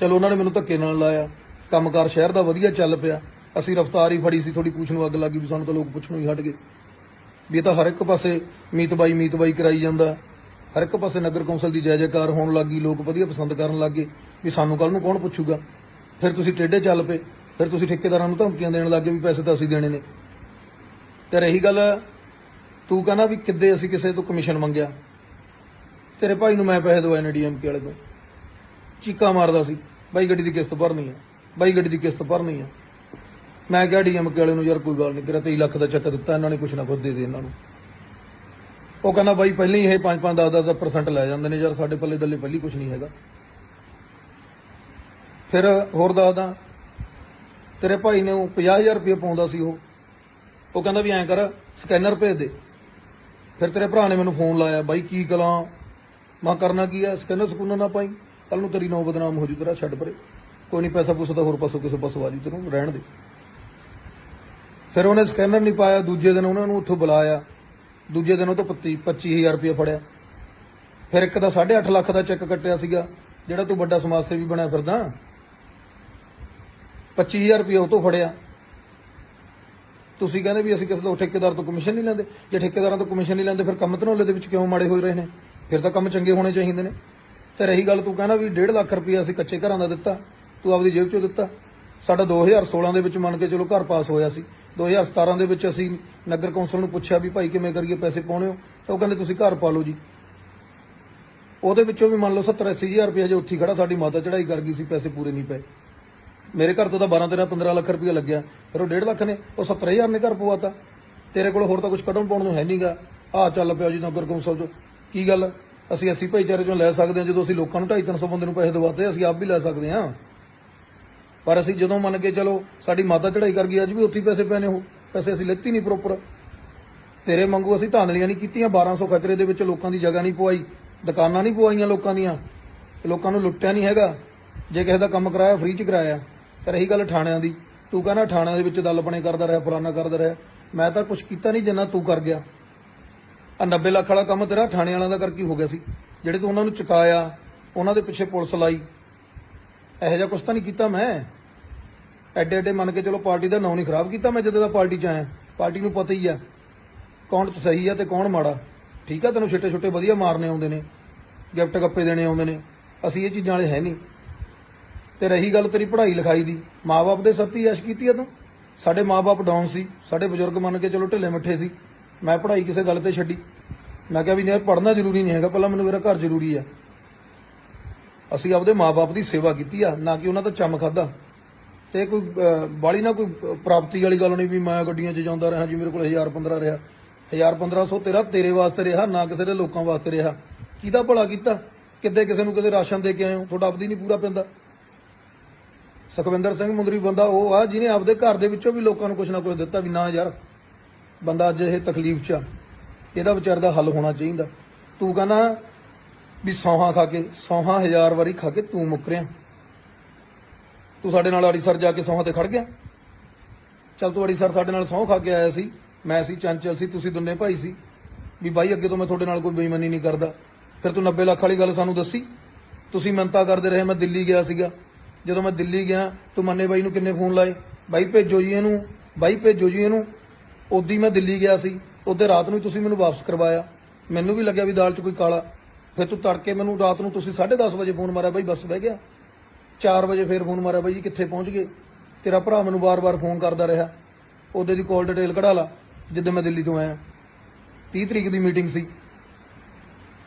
ਚਲੋ ਉਹਨਾਂ ਨੇ ਮੈਨੂੰ ਧੱਕੇ ਨਾਲ ਲਾਇਆ। ਕੰਮਕਾਰ ਸ਼ਹਿਰ ਦਾ ਵਧੀਆ ਚੱਲ ਪਿਆ। ਅਸੀਂ ਰਫਤਾਰ ਹੀ ਫੜੀ ਸੀ ਥੋੜੀ ਪੁੱਛ ਨੂੰ ਅੱਗ ਲੱਗੀ ਵੀ ਸਾਨੂੰ ਤਾਂ ਲੋਕ ਪੁੱਛਣੋਂ ਹੀ ਹਟ ਗਏ। ਵੀ ਇਹ ਤਾਂ ਹਰ ਇੱਕ ਪਾਸੇ ਮੀਤਬਾਈ ਮੀਤਬਾਈ ਕਰਾਈ ਜਾਂਦਾ। ਹਰ ਇੱਕ ਪਾਸੇ ਨਗਰ ਕੌਂਸਲ ਦੀ ਜੈ ਜੈਕਾਰ ਹੋਣ ਲੱਗੀ ਲੋਕ ਵਧੀਆ ਪਸੰਦ ਕਰਨ ਲੱਗੇ ਵੀ ਸਾਨੂੰ ਕੱਲ ਨੂੰ ਕੌਣ ਪੁੱਛੂਗਾ? ਫਿਰ ਤੁਸੀਂ ਟੇਢੇ ਚੱਲ ਪਏ, ਫਿਰ ਤੁਸੀਂ ਠੇਕੇਦਾਰਾਂ ਨੂੰ ਧਮਕੀਆਂ ਦੇਣ ਲੱਗੇ ਵੀ ਪੈਸੇ ਤਾਂ ਅਸੀਂ ਦੇਣੇ ਨੇ। ਤੇ ਰਹੀ ਗੱਲ, ਤੂੰ ਕਹਿੰਦਾ ਵੀ ਕਿੱਦੇ ਅਸੀਂ ਕਿਸੇ ਤੋਂ ਕਮਿਸ਼ਨ ਮੰਗਿਆ? ਤੇਰੇ ਭਾਈ ਨੂੰ ਮੈਂ ਪੈਸੇ ਦਵਾਏ ਨੇ ਡੀਐਮਕੇ ਵਾਲੇ ਤੋਂ। ਚੀਕਾ ਮਾਰਦਾ ਸੀ, ਬਾਈ ਗੱਡੀ ਦੀ ਕਿਸ਼ਤ ਭਰਨੀ ਆ, ਬਾਈ ਗੱਡੀ ਦੀ ਕਿਸ਼ਤ ਭਰਨੀ ਆ। ਮੈਂ ਕਿਹਾ ਡੀਐਮਕੇ ਵਾਲੇ ਨੂੰ, ਯਾਰ ਕੋਈ ਗੱਲ ਨਹੀਂ ਤੇਰਾ 23 ਲੱਖ ਦਾ ਚੱਕ ਦਿੱਤਾ, ਇਹਨਾਂ ਨੇ ਕੁਛ ਨਾ ਕੁਛ ਦੇ ਦੇ ਇਹਨਾਂ ਨੂੰ। ਉਹ ਕਹਿੰਦਾ ਬਾਈ, ਪਹਿਲਾਂ ਹੀ ਇਹ 5 5 10 10 percent ਲੈ ਜਾਂਦੇ ਨੇ, ਯਾਰ ਸਾਡੇ ਪੱਲੇ ਦੱਲੇ ਪਹਿਲੀ ਕੁਛ ਨਹੀਂ ਹੈਗਾ। ਫਿਰ ਹੋਰ ਦੱਸਦਾ, ਤੇਰੇ ਭਾਈ ਨੇ ਉਹ 50000 ਰੁਪਏ ਪਾਉਂਦਾ ਸੀ ਉਹ। ਉਹ ਕਹਿੰਦਾ ਵੀ ਐਂ ਕਰ, ਸਕੈਨਰ ਭੇਜ ਦੇ। ਫਿਰ ਤੇਰੇ ਭਰਾ ਨੇ ਮੈਨੂੰ ਫੋਨ ਲਾਇਆ, ਬਾਈ ਕੀ ਕਲਾਂ ਮੈਂ ਕਰਨਾ ਕੀ ਆ, ਸਕੈਨਰ ਸਕੂਨਰ ਨਾ ਪਾਈ। ਕੱਲ ਨੂੰ ਤੇਰੀ ਨੌ ਬਦਨਾਮ ਹੋ ਜੂ, ਤੇਰਾ ਛੱਡ ਪਰੇ। ਕੋਈ ਨਹੀਂ ਪੈਸਾ ਪੂਸਾ ਤਾਂ ਹੋਰ ਪਾਸੋਂ ਕਿਸੇ ਪਾਸੋਂ ਆ ਜੂ, ਤੈਨੂੰ ਰਹਿਣ ਦੇ। ਫਿਰ ਉਹਨੇ ਸਕੈਨਰ ਨਹੀਂ ਪਾਇਆ, ਦੂਜੇ ਦਿਨ ਉਹਨਾਂ ਨੂੰ ਉੱਥੋਂ ਬੁਲਾਇਆ। ਦੂਜੇ ਦਿਨ ਉਹ ਤੋਂ 25 25000 ਰੁਪਏ ਫੜਿਆ। ਫਿਰ ਇੱਕ ਦਾ 8.5 ਲੱਖ ਦਾ ਚੈੱਕ ਕੱਟਿਆ ਸੀਗਾ, ਜਿਹੜਾ ਤੂੰ ਵੱਡਾ ਸਮਾਜ ਸੇਵੀ ਬਣਿਆ ਫਿਰਦਾ। 25000 ਰੁਪਏ ਉਹ ਤੋਂ ਫੜਿਆ। ਤੁਸੀਂ ਕਹਿੰਦੇ ਵੀ ਅਸੀਂ ਕਿਸੇ ਤੋਂ ਠੇਕੇਦਾਰ ਤੋਂ ਕਮਿਸ਼ਨ ਨਹੀਂ ਲੈਂਦੇ। ਜੇ ਠੇਕੇਦਾਰਾਂ ਤੋਂ ਕਮਿਸ਼ਨ ਨਹੀਂ ਲੈਂਦੇ, ਫਿਰ ਕੰਮ ਧਨੌਲੇ ਦੇ ਵਿੱਚ ਕਿਉਂ ਮਾੜੇ ਹੋਏ ਰਹੇ ਨੇ? ਫਿਰ ਤਾਂ ਕੰਮ ਚੰਗੇ ਹੋਣੇ ਚਾਹੀਦੇ ਨੇ। ਤੇ ਰਹੀ ਗੱਲ ਤੂੰ ਕਹਿੰਦਾ ਵੀ 1.5 ਲੱਖ ਰੁਪਏ ਅਸੀਂ ਕੱਚੇ ਘਰਾਂ ਦਾ ਦਿੱਤਾ, ਤੂੰ ਆਪਦੀ ਜੇਬ ਚੋਂ ਦਿੱਤਾ। ਸਾਡਾ 2016 ਦੇ ਵਿੱਚ ਮੰਨ ਕੇ ਚਲੋ ਘਰ ਪਾਸ ਹੋਇਆ ਸੀ। 2017 ਦੇ ਵਿੱਚ ਅਸੀਂ ਨਗਰ ਕੌਂਸਲ ਨੂੰ ਪੁੱਛਿਆ ਵੀ ਭਾਈ ਕਿਵੇਂ ਕਰੀਏ, ਪੈਸੇ ਪਾਉਣੇ ਹੋ? ਉਹ ਕਹਿੰਦੇ, ਤੁਸੀਂ ਘਰ ਪਾ ਲਓ ਜੀ। ਉਹਦੇ ਵਿੱਚੋਂ ਵੀ ਮੰਨ ਲਓ 70 80000 ਰੁਪਏ ਜੇ ਉੱਥੇ ਹੀ ਖੜਾ, ਸਾਡੀ ਮਾਤਾ ਚੜਾਈ ਕਰ ਗਈ ਸੀ, ਪੈਸੇ ਪੂਰੇ ਨਹੀਂ ਪਏ। ਮੇਰੇ ਘਰ ਤੋਂ ਤਾਂ 12 13 15 ਲੱਖ ਰੁਪਏ ਲੱਗਿਆ। ਫਿਰ ਉਹ 1.5 ਲੱਖ ਨੇ, ਉਹ 70000 ਨੇ ਘਰ ਪਵਾਤਾ। ਤੇਰੇ ਕੋਲ ਹੋਰ ਤਾਂ ਕੁਝ ਕੱਢਣ ਪਾਉਣ ਨੂੰ ਹੈ ਨਹੀਂਗਾ ਆ ਚੱਲ ਪਿਆ ਜੀ ਨਗਰ ਕੌਂਸਲ ਚੋਂ। ਕੀ ਗੱਲ? ਅਸੀਂ ਅਸੀਂ ਭਾਈਚਾਰੇ ਚੋਂ ਲੈ ਸਕਦੇ ਹਾਂ, ਜਦੋਂ ਅਸੀਂ ਲੋਕਾਂ ਨੂੰ 2.5 300 ਬੰਦੇ ਨੂੰ ਪੈਸੇ ਦਵਾਤੇ, ਅਸੀਂ ਆਪ ਵੀ ਲੈ ਸਕਦੇ ਹਾਂ। ਪਰ ਅਸੀਂ ਜਦੋਂ ਮੰਨ ਕੇ ਚਲੋ, ਸਾਡੀ ਮਾਤਾ ਚੜਾਈ ਕਰ ਗਈ, ਅੱਜ ਵੀ ਉੱਥੇ ਹੀ ਪੈਸੇ ਪੈਣੇ ਉਹ। ਪੈਸੇ ਅਸੀਂ ਲੈਤੀ ਨਹੀਂ ਪ੍ਰੋਪਰ ਤੇਰੇ ਵਾਂਗੂ ਅਸੀਂ ਧਾਂਦਲੀਆਂ ਨਹੀਂ ਕੀਤੀਆਂ 1200 ਖਚਰੇ ਦੇ ਵਿੱਚ ਲੋਕਾਂ ਦੀ ਜਗ੍ਹਾ ਨਹੀਂ ਪਵਾਈ, ਦੁਕਾਨਾਂ ਨਹੀਂ ਪਵਾਈਆਂ ਲੋਕਾਂ ਦੀਆਂ, ਲੋਕਾਂ ਨੂੰ ਲੁੱਟਿਆ ਨਹੀਂ ਹੈਗਾ। ਜੇ ਕਿਸੇ ਦਾ ਕੰਮ ਕਰਾਇਆ ਫ੍ਰੀ ਚ ਕਰਾਇਆ। ਤੇ ਰਹੀ ਗੱਲ ਥਾਣਿਆਂ ਦੀ। ਤੂੰ ਕਹਿੰਦਾ ਥਾਣਿਆਂ ਦੇ ਵਿੱਚ ਦਲਪਣੇ ਕਰਦਾ ਰਿਹਾ, ਫਲਾਨਾ ਕਰਦਾ ਰਿਹਾ। ਮੈਂ ਤਾਂ ਕੁਝ ਕੀਤਾ ਨਹੀਂ ਜਿੰਨਾ ਤੂੰ ਕਰ ਗਿਆ। ਆ 90 ਲੱਖ ਵਾਲਾ ਕੰਮ ਤੇਰਾ ਥਾਣੇ ਵਾਲਿਆਂ ਦਾ ਕਰਕੇ ਹੋ ਗਿਆ ਸੀ। ਜਿਹੜੇ ਤੂੰ ਉਹਨਾਂ ਨੂੰ ਚੁਕਾਇਆ, ਉਹਨਾਂ ਦੇ ਪਿੱਛੇ ਪੁਲਿਸ ਲਾਈ ਇਹੋ ਜਿਹਾ ਕੁਝ ਤਾਂ ਨਹੀਂ ਕੀਤਾ ਮੈਂ। ਐਡੇ ਐਡੇ ਮੰਨ ਕੇ ਚਲੋ ਪਾਰਟੀ ਦਾ ਨਾਂ ਨਹੀਂ ਖਰਾਬ ਕੀਤਾ ਮੈਂ ਜਦੋਂ ਦਾ ਪਾਰਟੀ 'ਚ ਆਇਆ। ਪਾਰਟੀ ਨੂੰ ਪਤਾ ਹੀ ਆ ਕੌਣ ਸਹੀ ਆ ਤੇ ਕੌਣ ਮਾੜਾ। ਠੀਕ ਆ, ਤੈਨੂੰ ਛੋਟੇ ਛੋਟੇ ਵਧੀਆ ਮਾਰਨੇ ਆਉਂਦੇ ਨੇ, ਗਿਫਟ ਗੱਪੇ ਦੇਣੇ ਆਉਂਦੇ ਨੇ। ਅਸੀਂ ਇਹ ਚੀਜ਼ਾਂ ਵਾਲੇ ਹੈ ਨਹੀਂ। ਤੇ ਰਹੀ ਗੱਲ ਤੇਰੀ ਪੜ੍ਹਾਈ ਲਿਖਾਈ ਦੀ। ਮਾਪੇ ਦੇ ਸੱਤੀ ਐਸ਼ ਕੀਤੀ ਆ ਤੂੰ? ਸਾਡੇ ਮਾਪੇ ਡਾਊਨ ਸੀ। ਸਾਡੇ ਬਜ਼ੁਰਗ ਮੰਨ ਕੇ ਚਲੋ ਢਿੱਲੇ ਮਿੱਠੇ ਸੀ। ਮੈਂ ਪੜ੍ਹਾਈ ਕਿਸੇ ਗੱਲ ਤੇ ਛੱਡੀ। ਮੈਂ ਕਿਹਾ ਵੀ ਨਹੀਂ, ਪੜ੍ਹਨਾ ਜ਼ਰੂਰੀ ਨਹੀਂ ਹੈਗਾ। ਪਹਿਲਾਂ ਮੈਨੂੰ ਮੇਰਾ ਘਰ ਜ਼ਰੂਰੀ ਆ। ਅਸੀਂ ਆਪਦੇ ਮਾਪੇ ਦੀ ਸੇਵਾ ਕੀਤੀ ਆ, ਨਾ ਕਿ ਉਹਨਾਂ ਦਾ ਚੰਮ ਖਾਦਾ ਤੇ ਕੋਈ ਬਾਲੀ ਨਾ ਕੋਈ ਪ੍ਰਾਪਤੀ ਵਾਲੀ ਗੱਲ ਨਹੀਂ ਵੀ ਮੈਂ ਗੱਡੀਆਂ 'ਚ ਜਾਂਦਾ ਰਿਹਾ, ਜੀ ਮੇਰੇ ਕੋਲ 1000 15 ਰਿਹਾ। 1000 1500 ਤੇਰਾ ਤੇਰੇ ਵਾਸਤੇ ਰਿਹਾ, ਨਾ ਕਿਸੇ ਦੇ ਲੋਕਾਂ ਵਾਸਤੇ ਰਿਹਾ। ਕਿਹਦਾ ਭਲਾ ਕੀਤਾ? ਕਿੱਦੇ ਕਿਸੇ ਨੂੰ ਕਿਤੇ ਰਾਸ਼ਨ ਦੇ ਕੇ ਆਏ ਹੋ? ਤੁਹਾਡਾ ਆਪਦੀ ਨਹੀਂ ਪੂਰਾ ਪੈਂਦਾ। ਸੁਖਵਿੰਦਰ ਸਿੰਘ ਮੁੰਦਰੀ ਬੰਦਾ ਉਹ ਆ, ਜਿਹਨੇ ਆਪਦੇ ਘਰ ਦੇ ਵਿੱਚੋਂ ਵੀ ਲੋਕਾਂ ਨੂੰ ਕੁਝ ਨਾ ਕੁਝ ਦਿੱਤਾ ਵੀ ਨਾ ਯਾਰ, ਬੰਦਾ ਅੱਜ ਇਹ ਤਕਲੀਫ 'ਚ ਆ। ਇਹਦਾ ਵਿਚਾਰ ਦਾ ਹੱਲ ਹੋਣਾ ਚਾਹੀਦਾ। ਤੂੰ ਕਹਿੰਦਾ ਵੀ ਸੌਹਾਂ ਖਾ ਕੇ, ਸੌਹਾਂ ਹਜ਼ਾਰ ਵਾਰੀ ਖਾ ਕੇ ਤੂੰ ਮੁੱਕਰਿਆ ਤੂੰ ਸਾਡੇ ਨਾਲ ਅੜੀਸਰ ਜਾ ਕੇ ਸੌਹਾਂ ਤੇ ਖੜ ਗਿਆ। ਚੱਲ ਤੂੰ ਅੜੀਸਰ ਸਾਡੇ ਨਾਲ ਸਹੁੰ ਖਾ ਕੇ ਆਇਆ ਸੀ। ਮੈਂ ਸੀ, ਚੰਚਲ ਸੀ, ਤੁਸੀਂ ਦੋਨੇ ਭਾਈ ਸੀ। ਵੀ ਬਾਈ, ਅੱਗੇ ਤੋਂ ਮੈਂ ਤੁਹਾਡੇ ਨਾਲ ਕੋਈ ਬੇਈਮਾਨੀ ਨਹੀਂ ਕਰਦਾ। ਫਿਰ ਤੂੰ 90 ਲੱਖ ਵਾਲੀ ਗੱਲ ਸਾਨੂੰ ਦੱਸੀ। ਤੁਸੀਂ ਮਿੰਤਾ ਕਰਦੇ ਰਹੇ, ਮੈਂ ਦਿੱਲੀ ਗਿਆ ਸੀਗਾ। ਜਦੋਂ ਮੈਂ ਦਿੱਲੀ ਗਿਆ, ਤੂੰ ਮੰਨੇ ਬਾਈ ਨੂੰ ਕਿੰਨੇ ਫੋਨ ਲਾਏ? ਬਾਈ, ਭੇਜੋ ਜੀ ਇਹਨੂੰ। ਬਾਈ, ਭੇਜੋ ਜੀ ਇਹਨੂੰ। ਉਦੀ ਮੈਂ ਦਿੱਲੀ ਗਿਆ ਸੀ। ਉਹਦੇ ਰਾਤ ਨੂੰ ਤੁਸੀਂ ਮੈਨੂੰ ਵਾਪਸ ਕਰਵਾਇਆ। ਮੈਨੂੰ ਵੀ ਲੱਗਿਆ ਵੀ ਦਾਲ 'ਚ ਕੋਈ ਕਾਲਾ। ਫਿਰ ਤੂੰ ਤੜਕੇ ਮੈਨੂੰ ਰਾਤ ਨੂੰ ਤੁਸੀਂ 10:30 ਵਜੇ ਫੋਨ ਮਾਰਿਆ ਬਾਈ ਬੱਸ ਬਹਿ ਗਿਆ। 4 ਵਜੇ ਫੇਰ ਫੋਨ ਮਾਰਿਆ ਬਾਈ ਜੀ ਕਿੱਥੇ ਪਹੁੰਚ ਗਏ। ਤੇਰਾ ਭਰਾ ਮੈਨੂੰ ਬਾਰ-ਬਾਰ ਫੋਨ ਕਰਦਾ ਰਿਹਾ। ਉਹਦੇ ਦੀ ਕਾਲ ਡਿਟੇਲ ਕਢਾ ਲਾ, ਜਿੱਦਾਂ ਮੈਂ ਦਿੱਲੀ ਤੋਂ ਆਇਆ। 30 ਤਰੀਕ ਦੀ ਮੀਟਿੰਗ ਸੀ।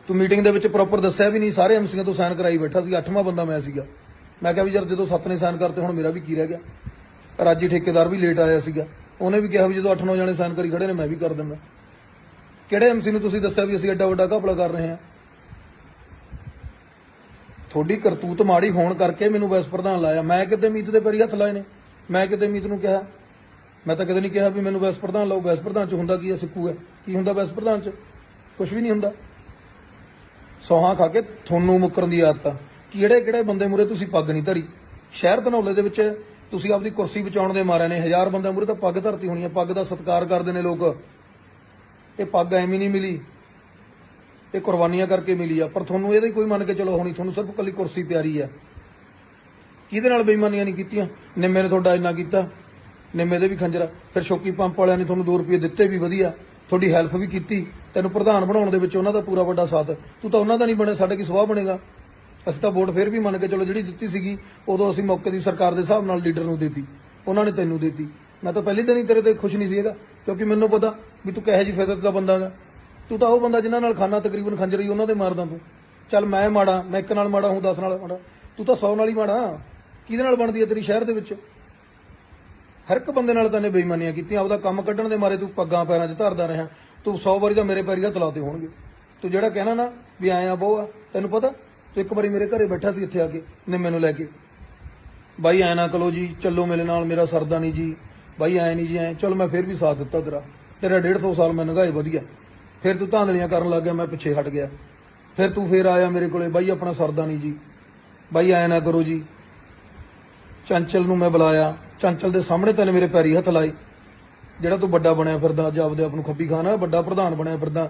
ਤੂੰ ਮੀਟਿੰਗ ਦੇ ਵਿੱਚ ਪ੍ਰੋਪਰ ਦੱਸਿਆ ਵੀ ਨਹੀਂ, ਸਾਰੇ ਐਮਸੀਆਂ ਤੋਂ ਸਾਈਨ ਕਰਾਈ ਬੈਠਾ ਸੀ ਅੱਠਵਾਂ ਬੰਦਾ ਮੈਂ ਸੀਗਾ। ਮੈਂ ਕਿਹਾ ਵੀ ਯਾਰ ਜਦੋਂ ਸੱਤ ਨੇ ਸਾਈਨ ਕਰਤੇ, ਹੁਣ ਮੇਰਾ ਵੀ ਕੀ ਰਹਿ ਗਿਆ। ਰਾਜੀ ਠੇਕੇਦਾਰ ਵੀ ਲੇਟ ਆਇਆ ਸੀਗਾ। ਉਹਨੇ ਵੀ ਕਿਹਾ ਵੀ ਜਦੋਂ 8-9 ਜਣੇ ਸਾਈਨ ਕਰੀ ਖੜੇ ਨੇ, ਮੈਂ ਵੀ ਕਰ ਦਿੰਦਾ। ਕਿਹੜੇ ਐਮਸੀ ਨੂੰ ਤੁਸੀਂ ਦੱਸਿਆ ਵੀ ਅਸੀਂ ਐਡਾ ਵੱਡਾ ਘਪਲਾ ਕਰ ਰਹੇ ਹਾਂ? ਤੁਹਾਡੀ ਕਰਤੂਤ ਮਾੜੀ ਹੋਣ ਕਰਕੇ ਮੈਨੂੰ ਵੈਸ ਪ੍ਰਧਾਨ ਲਾਇਆ। ਮੈਂ ਕਿਤੇ ਮੀਤ ਦੇ ਪੈਰੀ ਹੱਥ ਲਾਏ ਨੇ। ਮੈਂ ਕਿਤੇ ਮੀਤ ਨੂੰ ਕਿਹਾ। ਮੈਂ ਤਾਂ ਕਦੇ ਨਹੀਂ ਕਿਹਾ ਵੀ ਮੈਨੂੰ ਵੈਸ ਪ੍ਰਧਾਨ ਲਾਓ। ਵੈਸ ਪ੍ਰਧਾਨ ਚ ਹੁੰਦਾ ਕੀ ਹੈ? ਸਿੱਕੂ ਹੈ। ਕੀ ਹੁੰਦਾ ਵੈਸ ਪ੍ਰਧਾਨ ਚ? ਕੁਝ ਵੀ ਨਹੀਂ ਹੁੰਦਾ। ਸੋਹਾਂ ਖਾ ਕੇ ਤੁਹਾਨੂੰ ਮੁੱਕਰਨ ਦੀ ਆਦਤ ਆ। ਕਿਹੜੇ ਕਿਹੜੇ ਬੰਦੇ ਮੂਰੇ ਤੁਸੀਂ ਪੱਗ ਨਹੀਂ ਧਰੀ? ਸ਼ਹਿਰ ਧਨੌਲੇ ਦੇ ਵਿੱਚ ਤੁਸੀਂ ਆਪਦੀ ਕੁਰਸੀ ਬਚਾਉਣ ਦੇ ਮਾਰੇ ਨੇ। ਹਜ਼ਾਰ ਬੰਦੇ ਮੂਰੇ ਤਾਂ ਪੱਗ ਧਰਤੀ ਹੋਣੀ ਹੈ। ਪੱਗ ਦਾ ਸਤਿਕਾਰ ਕਰਦੇ ਨੇ ਲੋਕ। ਇਹ ਪੱਗ ਐਵੇਂ ਨਹੀਂ ਮਿਲੀ। ਇਹ ਕੁਰਬਾਨੀਆਂ ਕਰਕੇ ਮਿਲੀ ਆ। ਪਰ ਤੁਹਾਨੂੰ ਇਹਦੇ ਕੋਈ ਮੰਨ ਕੇ ਚਲੋ ਹੋਣੀ, ਤੁਹਾਨੂੰ ਸਿਰਫ ਕੱਲੀ ਕੁਰਸੀ ਪਿਆਰੀ ਆ। ਕਿਹਦੇ ਨਾਲ ਬੇਈਮਾਨੀਆਂ ਨਹੀਂ ਕੀਤੀਆਂ? ਨਿੰਮੇ ਨੇ ਤੁਹਾਡਾ ਇੰਨਾ ਕੀਤਾ। ਨਿੰਮੇ ਦੇ ਵੀ ਖੰਜਰਾ ਫਿਰ ਸ਼ੋਕੀ ਪੰਪ ਵਾਲਿਆਂ ਨੇ ਤੁਹਾਨੂੰ 2 ਰੁਪਏ ਦਿੱਤੇ ਵੀ ਵਧੀਆ। ਤੁਹਾਡੀ ਹੈਲਪ ਵੀ ਕੀਤੀ। ਤੈਨੂੰ ਪ੍ਰਧਾਨ ਬਣਾਉਣ ਦੇ ਵਿੱਚ ਉਹਨਾਂ ਦਾ ਪੂਰਾ ਵੱਡਾ ਸਾਥ। ਤੂੰ ਤਾਂ ਉਹਨਾਂ ਦਾ ਨਹੀਂ ਬਣਿਆ, ਸਾਡੇ ਕੀ ਸੁਭਾਅ ਬਣੇਗਾ? ਅਸੀਂ ਤਾਂ ਵੋਟ ਫੇਰ ਵੀ ਮੰਨ ਕੇ ਚਲੋ ਜਿਹੜੀ ਦਿੱਤੀ ਸੀਗੀ, ਉਦੋਂ ਅਸੀਂ ਮੌਕੇ ਦੀ ਸਰਕਾਰ ਦੇ ਹਿਸਾਬ ਨਾਲ ਲੀਡਰ ਨੂੰ ਦਿੱਤੀ। ਉਹਨਾਂ ਨੇ ਤੈਨੂੰ ਦਿੱਤੀ। ਮੈਂ ਤਾਂ ਪਹਿਲੀ ਦਿਨ ਹੀ ਤੇਰੇ ਤੇ ਖੁਸ਼ ਨਹੀਂ ਸੀਗਾ ਕਿਉਂਕਿ ਮੈਨੂੰ ਪਤਾ ਵੀ ਤੂੰ ਕਹੇ ਜੀ ਫਿਤਰਤ ਦਾ ਬੰਦਾ ਗਾ ਤੂੰ ਤਾਂ ਉਹ ਬੰਦਾ ਜਿਨ੍ਹਾਂ ਨਾਲ ਖਾਨਾ ਤਕਰੀਬਨ ਖੰਜਰ ਹੀ ਉਹਨਾਂ ਦੇ ਮਾਰਦਾ ਤੂੰ। ਚੱਲ ਮੈਂ ਮਾੜਾ, ਮੈਂ ਇੱਕ ਨਾਲ ਮਾੜਾ ਹੂੰ 10 ਨਾਲ ਮਾੜਾ। ਤੂੰ ਤਾਂ 100 ਨਾਲ ਹੀ ਮਾੜਾ। ਕਿਹਦੇ ਨਾਲ ਬਣਦੀ ਹੈ ਤੇਰੀ ਸ਼ਹਿਰ ਦੇ ਵਿੱਚ? ਹਰ ਇੱਕ ਬੰਦੇ ਨਾਲ ਤਾਂ ਨੇ ਬੇਈਮਾਨੀਆਂ ਕੀਤੀਆਂ। ਆਪਦਾ ਕੰਮ ਕੱਢਣ ਦੇ ਮਾਰੇ ਤੂੰ ਪੱਗਾਂ ਪੈਰਾਂ 'ਚ ਧਰਦਾ ਰਿਹਾ। ਤੂੰ 100 ਵਾਰੀ ਤਾਂ ਮੇਰੇ ਪੈਰੀ ਹੱਥ ਲਾਤੇ ਹੋਣਗੇ। ਤੂੰ ਜਿਹੜਾ ਕਹਿਣਾ ਨਾ ਵੀ ਆਇਆ ਬਹੁ ਆ, ਤੈਨੂੰ ਪਤਾ? ਤੂੰ ਇੱਕ ਵਾਰੀ ਮੇਰੇ ਘਰੇ ਬੈਠਾ ਸੀ ਇੱਥੇ ਆ ਕੇ ਨੇ ਮੈਨੂੰ ਲੈ ਕੇ। ਬਾਈ ਐ ਨਾ ਕਲੋ ਜੀ, ਚੱਲੋ ਮੇਰੇ ਨਾਲ, ਮੇਰਾ ਸਰਦਾ ਨਹੀਂ ਜੀ। ਬਾਈ ਐ ਨਹੀਂ ਜੀ, ਐ, ਚਲ ਮੈਂ ਫਿਰ ਵੀ ਸਾਥ ਦਿੱਤਾ ਤੇਰਾ। ਤੇਰਾ 150 ਸਾਲ ਮੈਂ ਨਗਾਏ, ਵਧੀਆ। ਫਿਰ ਤੂੰ ਧਾਂਦਲੀਆਂ ਕਰਨ ਲੱਗ ਗਿਆ, ਮੈਂ ਪਿੱਛੇ ਹਟ ਗਿਆ। ਫਿਰ ਤੂੰ ਫੇਰ ਆਇਆ ਮੇਰੇ ਕੋਲੇ, ਬਾਈ ਆਪਣਾ ਸਰਦਾ ਨਹੀਂ ਜੀ। ਬਾਈ ਐ ਨਾ ਕਰੋ ਜੀ। ਚੰਚਲ ਨੂੰ ਮੈਂ ਬੁਲਾਇਆ। ਚੰਚਲ ਦੇ ਸਾਹਮਣੇ ਤੈਨੇ ਮੇਰੇ ਪੈਰੀ ਹੱਥ ਲਾਏ। ਜਿਹੜਾ ਤੂੰ ਵੱਡਾ ਬਣਿਆ ਫਿਰਦਾ, ਅੱਜ ਆਪਦੇ ਆਪ ਨੂੰ ਖੱਬੀ ਖਾਣਾ, ਵੱਡਾ ਪ੍ਰਧਾਨ ਬਣਿਆ ਫਿਰਦਾ।